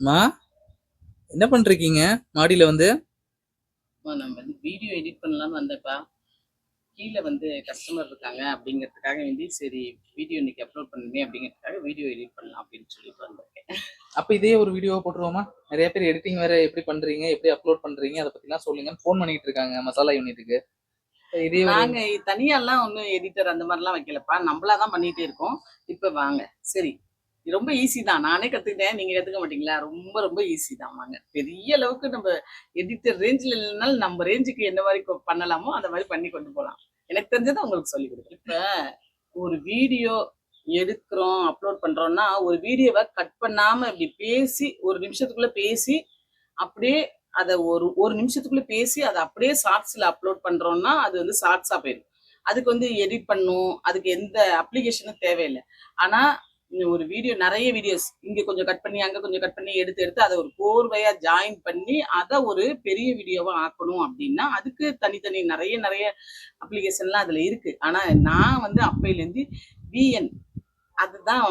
மா என்ன பண்றீங்க மாடியில வந்து? நான் வந்து வீடியோ எடிட் பண்ணலாம்னு வந்தேன்ப்பா. கீழே வந்து கஸ்டமர் இருக்காங்க அப்படிங்கிறதுக்காக வேண்டி சரி வீடியோ இன்னைக்கு அப்லோட் பண்ணுமே அப்படிங்கிறதுக்காக வீடியோ எடிட் பண்ணலாம் அப்படின்னு சொல்லிட்டு வந்திருக்கேன். அப்ப இதே ஒரு வீடியோ போட்டுருவோமா? நிறைய பேர் எடிட்டிங் வேற எப்படி பண்றீங்க எப்படி அப்லோட் பண்றீங்க அதை பத்திலாம் சொல்லுங்கன்னு ஃபோன் பண்ணிட்டு இருக்காங்க மசாலா யூனிட்டுக்கு இதே நாங்க தனியாலாம் ஒன்றும் எடிட்டர் அந்த மாதிரிலாம் வைக்கலப்பா. நம்மளா தான் பண்ணிட்டே இருக்கோம். இப்போ வாங்க. சரி ரொம்ப ஈஸி தான். நானே கத்துக்கிட்டேன். நீங்க கத்துக்க மாட்டீங்களா? ரொம்ப ரொம்ப ஈஸி தான் வாங்க. பெரிய அளவுக்கு நம்ம எடிட்டர் ரேஞ்சில் இல்லைனாலும் நம்ம ரேஞ்சுக்கு என்ன மாதிரி கொ- பண்ணலாமோ அந்த மாதிரி பண்ணி கொண்டு போகலாம் எனக்கு தெரிஞ்சதை உங்களுக்கு சொல்லி கொடுக்குறேன். இப்போ ஒரு வீடியோ எடுக்கிறோம் அப்லோட் பண்றோம்னா ஒரு வீடியோவை கட் பண்ணாம இப்படி பேசி ஒரு நிமிஷத்துக்குள்ள பேசி அப்படியே அதை ஒரு ஒரு நிமிஷத்துக்குள்ள பேசி அதை அப்படியே ஷார்ட்ஸில் அப்லோட் பண்றோம்னா அது வந்து ஷார்ட்ஸா போயிடும். அதுக்கு வந்து எடிட் பண்ணும். அதுக்கு எந்த அப்ளிகேஷனும் தேவையில்லை. ஆனா ஒரு வீடியோ நிறைய வீடியோஸ் இங்க கொஞ்சம் கட் பண்ணி அங்க கொஞ்சம் கட் பண்ணி எடுத்து எடுத்து அதை ஒரு கோர்வையா ஜாயின் பண்ணி அதை ஒரு பெரிய வீடியோவா ஆக்கணும் அப்படின்னா அதுக்கு தனித்தனி நிறைய நிறைய அப்ளிகேஷன்லாம் அதுல இருக்கு. ஆனா நான் வந்து அப்பையிலேருந்து விஎன் அதுதான்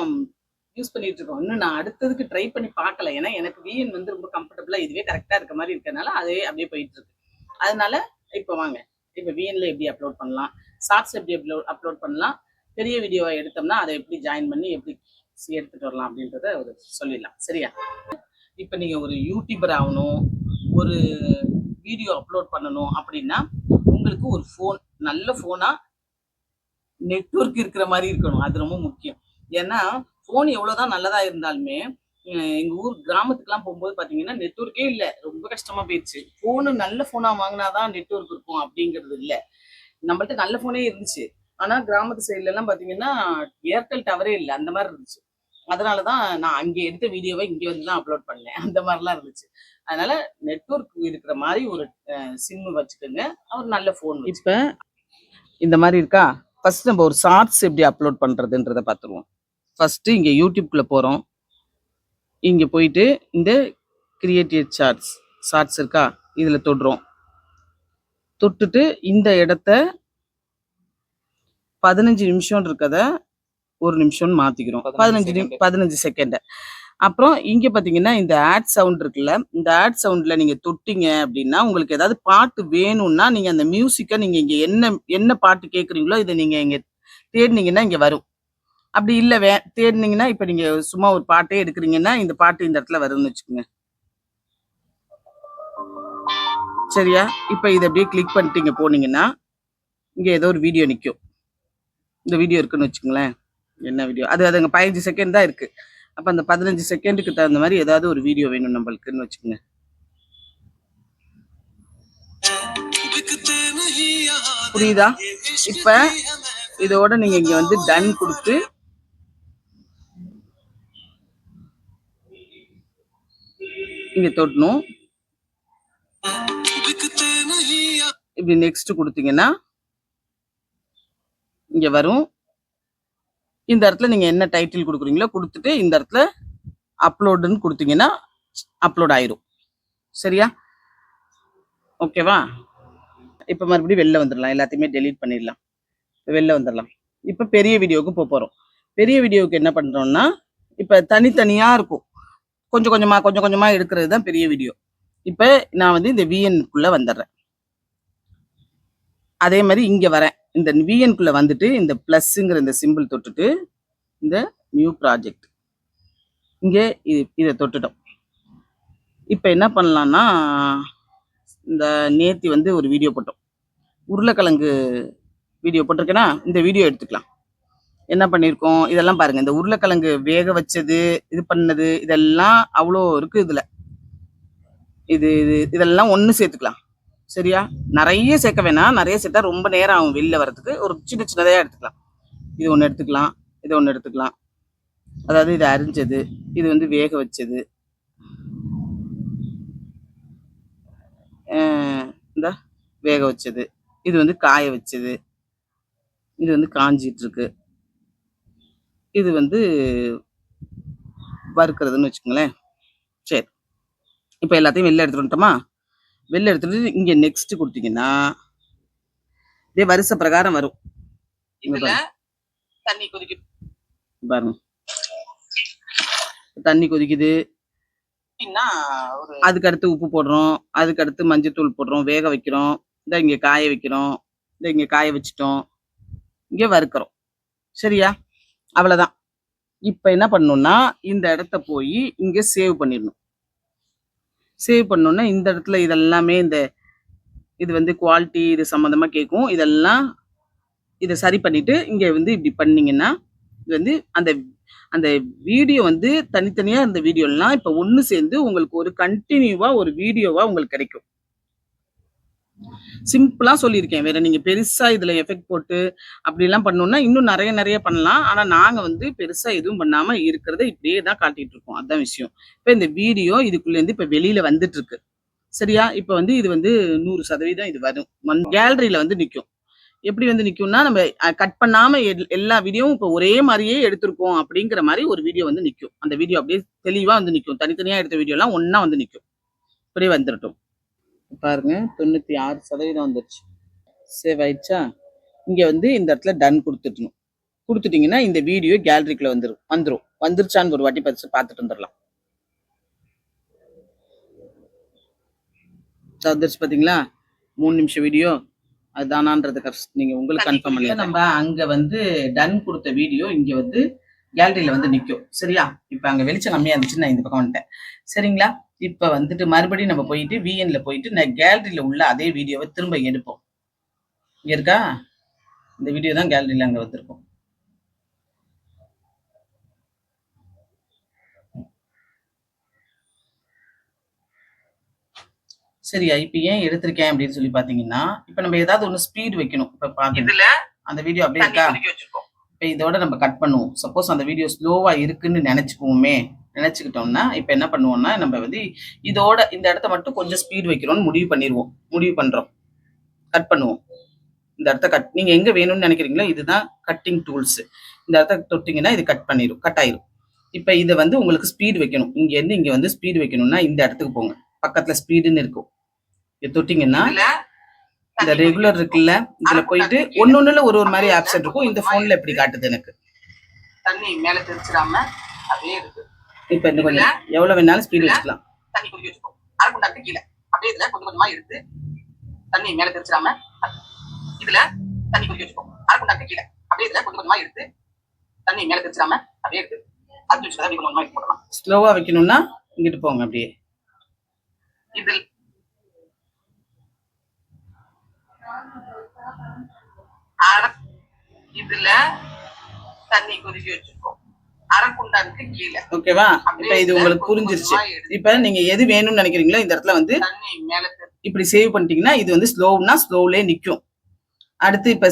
யூஸ் பண்ணிட்டு இருக்கோம். இன்னும் நான் அடுத்ததுக்கு ட்ரை பண்ணி பார்க்கல. ஏன்னா எனக்கு விஎன் வந்து ரொம்ப கம்ஃபர்டபுளா இதுவே கரெக்டா இருக்க மாதிரி இருக்கிறதுனால அதே அப்படியே போயிட்டு இருக்கு. அதனால இப்போ வாங்க. இப்போ விஎன்ல எப்படி அப்லோட் பண்ணலாம்? ஷார்ட்ஸ் எப்படி அப்லோட் அப்லோட் பண்ணலாம்? பெரிய வீடியோவை எடுத்தோம்னா அதை எப்படி ஜாயின் பண்ணி எப்படி எடுத்துகிட்டு வரலாம் அப்படின்றத ஒரு சொல்லிடலாம். சரியா? இப்போ நீங்கள் ஒரு யூடியூபர் ஆகணும் ஒரு வீடியோ அப்லோட் பண்ணணும் அப்படின்னா உங்களுக்கு ஒரு ஃபோன் நல்ல ஃபோனாக நெட்ஒர்க் இருக்கிற மாதிரி இருக்கணும். அது ரொம்ப முக்கியம். ஏன்னா ஃபோன் எவ்வளோதான் நல்லதாக இருந்தாலுமே எங்கள் ஊர் கிராமத்துக்குலாம் போகும்போது பார்த்தீங்கன்னா நெட்ஒர்க்கே இல்லை. ரொம்ப கஷ்டமாக போயிடுச்சு ஃபோனு நல்ல ஃபோனா வாங்கினாதான் நெட்ஒர்க் இருக்கும் அப்படிங்கிறது இல்லை. நம்மள்ட்ட நல்ல ஃபோனே இருந்துச்சு. ஆனா கிராமத்து சைடுல எல்லாம் பாத்தீங்கன்னா ஏர்டெல் டவரே இல்லை. அந்த மாதிரி இருந்துச்சு. அதனாலதான் நான் அங்கே எடுத்த வீடியோவை இங்கே வந்து தான் அப்லோட் பண்ணேன். அந்த மாதிரிலாம் இருந்துச்சு. அதனால நெட்ஒர்க் இருக்கிற மாதிரி ஒரு சிம் வச்சுக்கோங்க. ஒரு நல்ல ஃபோன் இப்போ இந்த மாதிரி இருக்கா? ஃபர்ஸ்ட் நம்ம ஒரு ஷார்ட்ஸ் எப்படி அப்லோட் பண்ணுறதுன்றதை பார்த்துருவோம் ஃபஸ்ட்டு இங்கே யூடியூப்குள்ளே போகிறோம் இங்கே போயிட்டு இந்த கிரியேட்டிவ் ஷார்ட்ஸ் ஷார்ட்ஸ் இருக்கா? இதில் தொடுறோம். தொட்டுட்டு இந்த இடத்த பதினஞ்சு நிமிஷம் இருக்கத ஒரு நிமிஷம் மாத்திக்கிறோம். பதினஞ்சு நிமி- பதினஞ்சு செகண்ட் அப்புறம் இங்க பாத்தீங்கன்னா இந்த ஆட் சவுண்ட் இருக்குல்ல இந்த ஆட் சவுண்ட்ல நீங்க தொட்டீங்க அப்படின்னா உங்களுக்கு ஏதாவது பாட்டு வேணும்னா நீங்க அந்த மியூசிக்கை நீங்க இங்க என்ன என்ன பாட்டு கேக்குறீங்களோ இதை நீங்க இங்க தேடினீங்கன்னா இங்க வரும். அப்படி இல்ல வே தேடினீங்கன்னா இப்ப நீங்க சும்மா ஒரு பாட்டே எடுக்கிறீங்கன்னா இந்த பாட்டு இந்த இடத்துல வரும்னு வச்சுக்கோங்க. சரியா? இப்ப இதை அப்படியே கிளிக் பண்ணிட்டு இங்க போனீங்கன்னா இங்க ஏதோ ஒரு வீடியோ நிக்கும். இந்த வீடியோ இருக்குன்னு வச்சுங்களேன் என்ன வீடியோ அது அதுங்க பதினஞ்சு செகண்ட் தான் இருக்குது அப்போ அந்த பதினஞ்சு செகண்டுக்கு தகுந்த மாதிரி ஏதாவது ஒரு வீடியோ வேணும் நம்மளுக்குன்னு வச்சுக்கோங்க. புரியுதா? இப்ப இதோட நீங்க இங்க வந்து டன் கொடுத்து இங்க தொட்டணும். இப்படி நெக்ஸ்ட் கொடுத்தீங்கன்னா இங்கே வரும். இந்த இடத்துல நீங்க என்ன டைட்டில் கொடுக்குறீங்களோ கொடுத்துட்டு இந்த இடத்துல அப்லோடுன்னு கொடுத்தீங்கன்னா அப்லோட் ஆயிரும். சரியா? ஓகேவா இப்போ மறுபடியும் வெளில வந்துடலாம். எல்லாத்தையுமே டெலீட் பண்ணிடலாம். வெளில வந்துடலாம். இப்போ பெரிய வீடியோவுக்கு போக போகிறோம் பெரிய வீடியோவுக்கு என்ன பண்ணுறோம்னா இப்போ தனித்தனியாக இருக்கும். கொஞ்சம் கொஞ்சமாக கொஞ்சம் கொஞ்சமாக எடுக்கிறது தான் பெரிய வீடியோ. இப்போ நான் வந்து இந்த விஎன்குள்ளே வந்துடுறேன். அதே மாதிரி இங்கே வரேன். இந்த விஎன்குள்ளே வந்துட்டு இந்த ப்ளஸ்ஸுங்கிற இந்த சிம்பிள் தொட்டுட்டு இந்த நியூ ப்ராஜெக்ட் இங்கே இது இதை தொட்டுட்டோம். இப்போ என்ன பண்ணலாம்னா இந்த நேத்தி வந்து ஒரு வீடியோ போட்டோம். உருளைக்கிழங்கு வீடியோ போட்டிருக்கேனா? இந்த வீடியோ எடுத்துக்கலாம். என்ன பண்ணியிருக்கோம்? இதெல்லாம் பாருங்கள் இந்த உருளைக்கிழங்கு வேக வச்சது இது பண்ணது இதெல்லாம் அவ்வளோ இருக்குது இதில். இது இது இதெல்லாம் ஒன்று சேர்த்துக்கலாம். சரியா? நிறைய சேர்க்க வேணாம். நிறைய சேர்த்தா ரொம்ப நேரம் ஆகும் வெளில வர்றதுக்கு. ஒரு சின்ன சின்னதாக எடுத்துக்கலாம். இது ஒன்று எடுத்துக்கலாம். இது ஒன்று எடுத்துக்கலாம். அதாவது இது அரிஞ்சது. இது வந்து வேக வச்சது. இந்த வேக வச்சது. இது வந்து காய வச்சது. இது வந்து காஞ்சிட்டு இருக்கு இது வந்து வறுக்கிறதுன்னு வச்சுக்கோங்களேன். சரி. இப்போ எல்லாத்தையும் வெளில எடுத்துகிட்டு வந்துட்டோமா வெளில எடுத்துட்டு இங்க நெக்ஸ்ட் கொடுத்தீங்கன்னா இதே வரிசை பிரகாரம் வரும். தண்ணி கொதிக்க பாருங்க. தண்ணி கொதிக்குது. அதுக்கு அடுத்து உப்பு போடுறோம். அதுக்கு அடுத்து மஞ்சத்தூள் போடுறோம். வேக வைக்கிறோம். இந்த இங்க காய வைக்கிறோம். இந்த இங்க காய வச்சுட்டோம். இங்க வறுக்கிறோம். சரியா? அவ்வளவுதான். இப்ப என்ன பண்ணணும்னா இந்த இடத்த போய் இங்க சேவ் பண்ணிடணும். சேவ் பண்ணோன்னா இந்த இடத்துல இதெல்லாமே இந்த இது வந்து குவாலிட்டி இது சம்மந்தமாக கேட்கும். இதெல்லாம் இதை சரி பண்ணிவிட்டு இங்கே வந்து இப்படி பண்ணிங்கன்னா இது வந்து அந்த அந்த வீடியோ வந்து தனித்தனியாக அந்த வீடியோலாம் இப்போ ஒன்று சேர்ந்து உங்களுக்கு ஒரு கண்டினியூவாக ஒரு வீடியோவாக உங்களுக்கு கிடைக்கும். சிம்பிளா சொல்லியிருக்கேன். வேற நீங்க பெருசா இதுல எஃபெக்ட் போட்டு அப்படி எல்லாம் பண்ணோம்னா இன்னும் நிறைய நிறைய பண்ணலாம். ஆனா நாங்க வந்து பெருசா எதுவும் பண்ணாம இருக்கிறத இப்படியே தான் காட்டிட்டு இருக்கோம். அதான் விஷயம். இப்ப இந்த வீடியோ இதுக்குள்ள இருந்து இப்ப வெளியில வந்துட்டு இருக்கு சரியா? இப்ப வந்து இது வந்து நூறு சதவீதம் இது வரும். கேலரியில வந்து நிக்கும். எப்படி வந்து நிக்கும்னா நம்ம கட் பண்ணாம எல்லா வீடியோவும் இப்ப ஒரே மாதிரியே எடுத்திருக்கோம் அப்படிங்கிற மாதிரி ஒரு வீடியோ வந்து நிக்கும். அந்த வீடியோ அப்படியே தெளிவா வந்து நிக்கும். தனித்தனியா எடுத்த வீடியோ எல்லாம் ஒண்ணா வந்து நிக்கும். அப்படியே வந்துடட்டும் பாருங்க தொண்ணூத்தி ஆறு சதவீதம் வந்துருச்சு. சேவ் ஆயிடுச்சா? இங்க வந்து இந்த இடத்துல டன் கொடுத்துட்டணும். கொடுத்துட்டீங்கன்னா இந்த வீடியோ கேலரிக்குள்ள வந்துரும் வந்துரும். வந்துருச்சான்னு ஒரு வாட்டி பார்த்து பார்த்துட்டு வந்துடலாம் வந்துருச்சு பாத்தீங்களா? மூணு நிமிஷம் வீடியோ அதுதானான்றது கஸ்- நீங்க உங்களுக்கு கன்ஃபார்ம் பண்ணி நம்ம அங்க வந்து டன் கொடுத்த வீடியோ இங்க வந்து கேலரியில வந்து நிக்கும். சரியா? இப்ப அங்க வெளிச்சம் கம்மியா இருந்துச்சு நான் இந்த பக்கம் வந்துட்டேன். சரிங்களா? இப்ப வந்துட்டு மறுபடியும் நம்ம போயிட்டு விஎன்ல போயிட்டு நான் கேலரியில உள்ள அதே வீடியோவை திரும்ப எடுப்போம். இங்க இருக்கா? இந்த வீடியோ தான் கேலரியில அங்க வந்திருக்கும். சரியா? இப்ப ஏன் எடுத்திருக்கேன் அப்படின்னு சொல்லி பாத்தீங்கன்னா இப்ப நம்ம ஏதாவது ஒண்ணு ஸ்பீட் வைக்கணும். இப்ப பாத்தீங்க அந்த வீடியோ அப்படியே இருக்கா? இப்போ இதோட நம்ம கட் பண்ணுவோம். சப்போஸ் அந்த வீடியோ ஸ்லோவா இருக்குன்னு நினைச்சுக்குவோமே. நினைச்சுக்கிட்டோம்னா இப்போ என்ன பண்ணுவோம்னா நம்ம வந்து இதோட இந்த இடத்த மட்டும் கொஞ்சம் ஸ்பீட் வைக்கிறோம்னு முடிவு பண்ணிடுவோம் முடிவு பண்றோம். கட் பண்ணுவோம். இந்த இடத்த கட் நீங்க எங்க வேணும்னு நினைக்கிறீங்களோ இதுதான் கட்டிங் டூல்ஸ் இந்த இடத்த தொட்டிங்கன்னா இது கட் பண்ணிடும் கட் ஆயிரும். இப்போ இதை வந்து உங்களுக்கு ஸ்பீடு வைக்கணும். இங்க இருந்து இங்க வந்து ஸ்பீடு வைக்கணும்னா இந்த இடத்துக்கு போங்க. பக்கத்துல ஸ்பீடுன்னு இருக்கும். இது தொட்டிங்கன்னா இந்த ரெகுலர் இருக்குல்ல இதுல போயிட்டு ஒன்னொன்னுல ஒரு ஒரு மாதிரி ஆப்ஷன் இருக்கும். இந்த போன்ல எப்படி காட்டுது எனக்கு? தண்ணி மேல தெரிச்சிடாம அப்படியே இருக்கு. இப்ப இன்னும் கொஞ்சம் எவ்வளவு வேணாலும் ஸ்பீட் வச்சுக்கலாம். தண்ணி கொதிக்க வச்சுக்கோ. அரை குண்டாக்கு கீழே. அப்படியே இதுல கொஞ்சம் கொஞ்சமா எடுத்து தண்ணி மேல தெரிச்சிடாம இதுல தண்ணி கொதிக்க வச்சுக்கோ. அரை குண்டாக்கு கீழே. அப்படியே இதுல கொஞ்சம் கொஞ்சமா எடுத்து தண்ணி மேல தெரிச்சிடாம அப்படியே எடுத்து அது வச்சுதான் கொஞ்சம் கொஞ்சமா போடலாம் ஸ்லோவா வைக்கணும்னா இங்கிட்டு போங்க அப்படியே. இதில் அரை இதுல தண்ணி கொதிக்க வச்சுக்கோ அரை குண்டாக்கு கீழே. ஓகேவா? இப்ப இது உங்களுக்கு புரிஞ்சிருச்சு. இப்ப நீங்க எது வேணும்னு நினைக்கிறீங்களோ இந்த இடத்துல வந்து இப்படி சேவ் பண்ணிட்டீங்கன்னா இது வந்து ஸ்லோவ்னா ஸ்லோவ்லே நிக்கும். அடுத்து இப்ப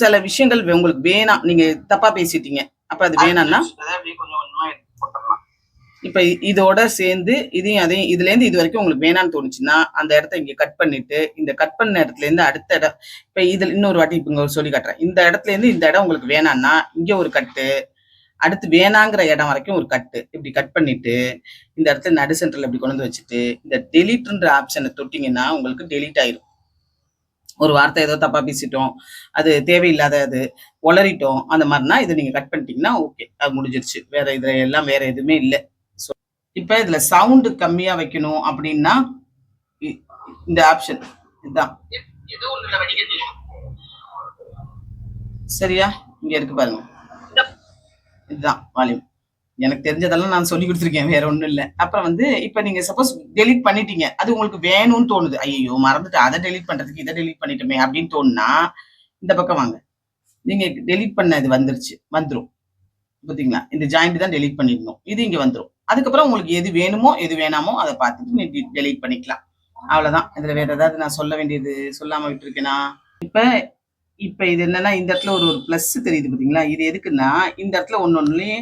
சில விஷயங்கள் உங்களுக்கு வேணாம். நீங்க தப்பா பேசிட்டீங்க. அப்ப அது வேணாம்னா அப்படியே கொஞ்சம் கொஞ்சமா எடுத்து போட்டுடலாம் இப்ப இதோட சேர்ந்து இதையும் அதையும் இதுல இருந்து இது வரைக்கும் உங்களுக்கு வேணான்னு தோணுச்சுன்னா அந்த இடத்த இங்க கட் பண்ணிட்டு இந்த கட் பண்ண இடத்துல இருந்து அடுத்த இடம் இப்ப இதுல இன்னொரு வாட்டி இப்ப சொல்லி காட்டுறேன். இந்த இடத்துல இருந்து இந்த இடம் உங்களுக்கு வேணான்னா இங்க ஒரு கட்டு அடுத்து வேணாங்கிற இடம் வரைக்கும் ஒரு கட்டு இப்படி கட் பண்ணிட்டு இந்த இடத்துல நடு சென்டர்ல இப்படி கொண்டு வந்து வச்சுட்டு இந்த டெலிட்ன்ற ஆப்ஷனை தொட்டிங்கன்னா உங்களுக்கு டெலிட் ஆயிரும். ஒரு வார்த்தை ஏதோ தப்பா பேசிட்டோம் அது தேவையில்லாத அது உளறிட்டோம் அந்த மாதிரினா இதை நீங்க கட் பண்ணிட்டீங்கன்னா ஓகே அது முடிஞ்சிருச்சு. வேற இதுல எல்லாம் வேற எதுவுமே இல்லை. இப்ப இதுல சவுண்ட் கம்மியா வைக்கணும் அப்படின்னா இ- இந்த ஆப்ஷன் இதுதான். சரியா? இங்க இருக்கு பாருங்க. இதுதான் வால்யூம் எனக்கு தெரிஞ்சதெல்லாம் நான் சொல்லி கொடுத்துருக்கேன் வேற ஒண்ணும் இல்லை. அப்புறம் வந்து இப்ப நீங்க சப்போஸ் டெலீட் பண்ணிட்டீங்க அது உங்களுக்கு வேணும்னு தோணுது. ஐயோ மறந்துட்டு அதை டெலிட் பண்றதுக்கு இதை டெலிட் பண்ணிட்டோமே அப்படின்னு தோணுனா இந்த பக்கம் வாங்க. நீங்க டெலீட் பண்ண இது வந்துருச்சு வந்துடும் பாத்தீங்களா இந்த ஜாயிண்ட் தான் டெலிட் பண்ணிடணும். இது இங்க வந்துடும் அதுக்கப்புறம் உங்களுக்கு எது வேணுமோ எது வேணாமோ அதை பார்த்துட்டு நீ டெலீட் பண்ணிக்கலாம். அவ்வளவுதான். இதுல வேற ஏதாவது நான் சொல்ல வேண்டியது சொல்லாம விட்டுருக்கேனா? இப்ப இப்ப இது என்னன்னா இந்த இடத்துல ஒரு ஒரு பிளஸ் தெரியுது பாத்தீங்களா? இது எதுக்குன்னா இந்த இடத்துல ஒண்ணு ஒண்ணுலயே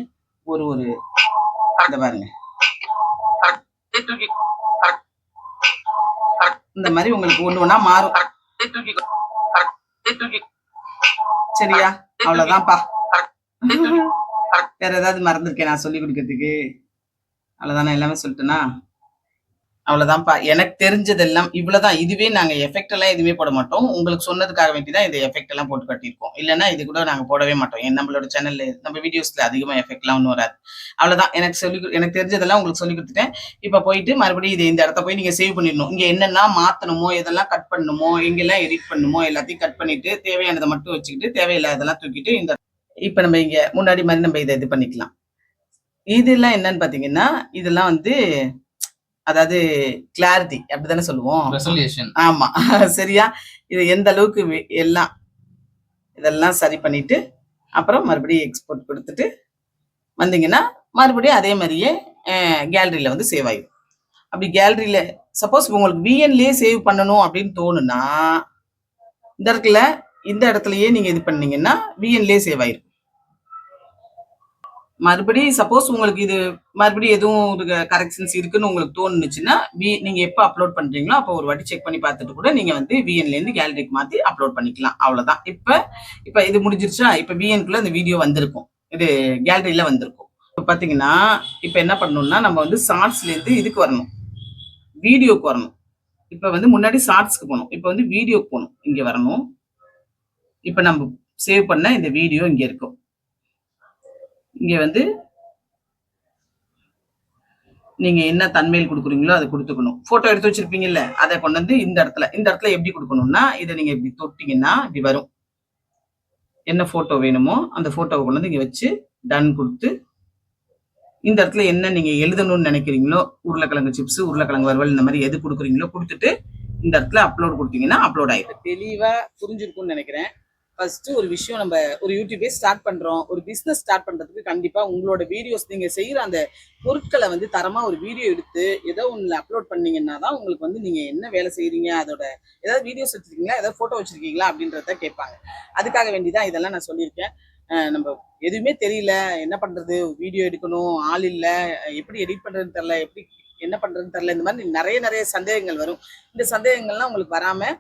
ஒரு ஒரு இத பாருங்க. இந்த மாதிரி உங்களுக்கு ஒண்ணு ஒண்ணா மாறும். சரியா? அவ்வளவுதான்ப்பா. வேற ஏதாவது மறந்துருக்கேன் நான் சொல்லி கொடுக்கறதுக்கு. அவ்வளவுதானே எல்லாமே சொல்லிட்டுனா? அவ்வளவுதான்ப்பா. எனக்கு தெரிஞ்சதெல்லாம் இவ்வளவுதான். இதுவே நாங்க எஃபெக்ட் எல்லாம் எதுவுமே போட மாட்டோம். உங்களுக்கு சொன்னதுக்காக வேண்டி தான் இந்த எஃபெக்ட் எல்லாம் போட்டு கட்டியிருக்கோம். இல்லைன்னா இது கூட நாங்க போடவே மாட்டோம். நம்மளோட சேனல்ல நம்ம வீடியோஸ்ல அதிகமா எஃபெக்ட் எல்லாம் ஒன்றும் வராது. அவ்வளவுதான். எனக்கு சொல்லி கொடு- எனக்கு தெரிஞ்சதெல்லாம் உங்களுக்கு சொல்லி கொடுத்துட்டேன். இப்ப போயிட்டு மறுபடியும் இது இந்த இடத்த போய் நீங்க சேவ் பண்ணிடணும். இங்க என்னென்ன மாத்தணுமோ எதெல்லாம் கட் பண்ணணுமோ எங்கெல்லாம் எடிட் பண்ணணுமோ எல்லாத்தையும் கட் பண்ணிட்டு தேவையானதை மட்டும் வச்சுக்கிட்டு தேவையில்லாததெல்லாம் தூக்கிட்டு இந்த இப்ப நம்ம இங்க முன்னாடி மாதிரி நம்ம இதை இது பண்ணிக்கலாம். இதெல்லாம் என்னன்னு பாத்தீங்கன்னா இதெல்லாம் வந்து அதாவது கிளாரிட்டி அப்படிதானே சொல்லுவோம்? ஆமா. சரியா? இது எந்த அளவுக்கு எல்லாம் இதெல்லாம் சரி பண்ணிட்டு அப்புறம் மறுபடியும் எக்ஸ்போர்ட் கொடுத்துட்டு வந்தீங்கன்னா மறுபடியும் அதே மாதிரியே கேலரியில வந்து சேவ் ஆயிடும் அப்படி கேலரியில சப்போஸ் உங்களுக்கு விஎன்லயே சேவ் பண்ணணும் அப்படின்னு தோணுனா இந்த இடத்துல இந்த இடத்துலயே நீங்க இது பண்ணீங்கன்னா விஎன்லயே சேவ் ஆயிரும். மறுபடியும் சப்போஸ் உங்களுக்கு இது மறுபடியும் எதுவும் கரெக்ஷன்ஸ் இருக்குன்னு உங்களுக்கு தோணுச்சுன்னா வி நீங்கள் எப்போ அப்லோட் பண்ணுறீங்களோ அப்போ ஒரு வாட்டி செக் பண்ணி பார்த்துட்டு கூட நீங்கள் வந்து விஎன்லேருந்து கேலரிக்கு மாற்றி அப்லோட் பண்ணிக்கலாம். அவ்வளோதான் இப்போ இப்போ இது முடிஞ்சிருச்சா? இப்போ விஎன்குள்ளே அந்த வீடியோ வந்திருக்கும். இது கேலரியில் வந்திருக்கும். இப்போ பார்த்தீங்கன்னா இப்போ என்ன பண்ணணும்னா நம்ம வந்து ஷார்ட்ஸ்லேருந்து இதுக்கு வரணும். வீடியோக்கு வரணும். இப்போ வந்து முன்னாடி ஷார்ட்ஸ்க்கு போகணும். இப்போ வந்து வீடியோக்கு போகணும். இங்கே வரணும். இப்போ நம்ம சேவ் பண்ண இந்த வீடியோ இங்கே இருக்கும். இங்கே வந்து நீங்க என்ன தன்மையில் கொடுக்குறீங்களோ அதை கொடுத்துக்கணும். போட்டோ எடுத்து வச்சிருப்பீங்கல்ல அதை கொண்டு வந்து இந்த இடத்துல இந்த இடத்துல எப்படி கொடுக்கணும்னா இதை நீங்க இப்படி தொட்டிங்கன்னா இப்படி வரும். என்ன போட்டோ வேணுமோ அந்த போட்டோவை கொண்டு வந்து இங்க வச்சு டன் கொடுத்து இந்த இடத்துல என்ன நீங்க எழுதணும்னு நினைக்கிறீங்களோ உருளைக்கிழங்கு சிப்ஸ் உருளைக்கிழங்கு வறுவல் இந்த மாதிரி எது கொடுக்குறீங்களோ கொடுத்துட்டு இந்த இடத்துல அப்லோட் கொடுத்தீங்கன்னா அப்லோட் ஆயிடும். தெளிவா புரிஞ்சிருக்கும்னு நினைக்கிறேன். ஃபர்ஸ்ட் ஒரு விஷயம் நம்ம ஒரு யூடியூபே ஸ்டார்ட் பண்றோம். ஒரு பிசினஸ் ஸ்டார்ட் பண்றதுக்கு கண்டிப்பா உங்களோட வீடியோஸ் நீங்க செய்யற அந்த பொருட்களை வந்து தரமா ஒரு வீடியோ எடுத்து ஏதோ ஒண்ணுல அப்லோட் பண்ணீங்கன்னா தான் உங்களுக்கு வந்து நீங்க என்ன வேலை செய்கிறீங்க அதோட ஏதாவது வீடியோஸ் வச்சிருக்கீங்களா ஏதாவது போட்டோ வச்சிருக்கீங்களா அப்படின்றத கேட்பாங்க. அதுக்காக வேண்டிதான் இதெல்லாம் நான் சொல்லியிருக்கேன். நம்ம எதுவுமே தெரியல என்ன பண்றது வீடியோ எடுக்கணும் ஆள் இல்லை எப்படி எடிட் பண்றதுன்னு தெரியல எப்படி என்ன பண்றதுன்னு தெரியல இந்த மாதிரி நிறைய நிறைய சந்தேகங்கள் வரும். இந்த சந்தேகங்கள்லாம் உங்களுக்கு வராமல்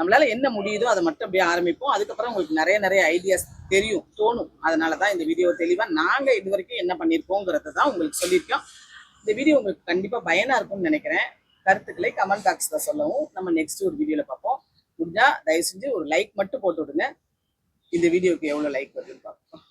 நம்மளால என்ன முடியுதோ அதை மட்டும் அப்படியே ஆரம்பிப்போம். அதுக்கப்புறம் உங்களுக்கு நிறைய நிறைய ஐடியாஸ் தெரியும் தோணும். அதனால தான் இந்த வீடியோ தெளிவாக நாங்கள் இது வரைக்கும் என்ன பண்ணியிருக்கோங்கிறத தான் உங்களுக்கு சொல்லியிருக்கோம். இந்த வீடியோ உங்களுக்கு கண்டிப்பாக பயனாக இருக்கும்னு நினைக்கிறேன். கருத்துக்களை கமெண்ட் பாக்ஸில் சொல்லவும். நம்ம நெக்ஸ்ட் ஒரு வீடியோவில் பார்ப்போம். முடிஞ்சால் தயவு செஞ்சு ஒரு லைக் மட்டும் போட்டு விடுங்க. இந்த வீடியோக்கு எவ்வளோ லைக் வருதுன்னு பார்ப்போம்.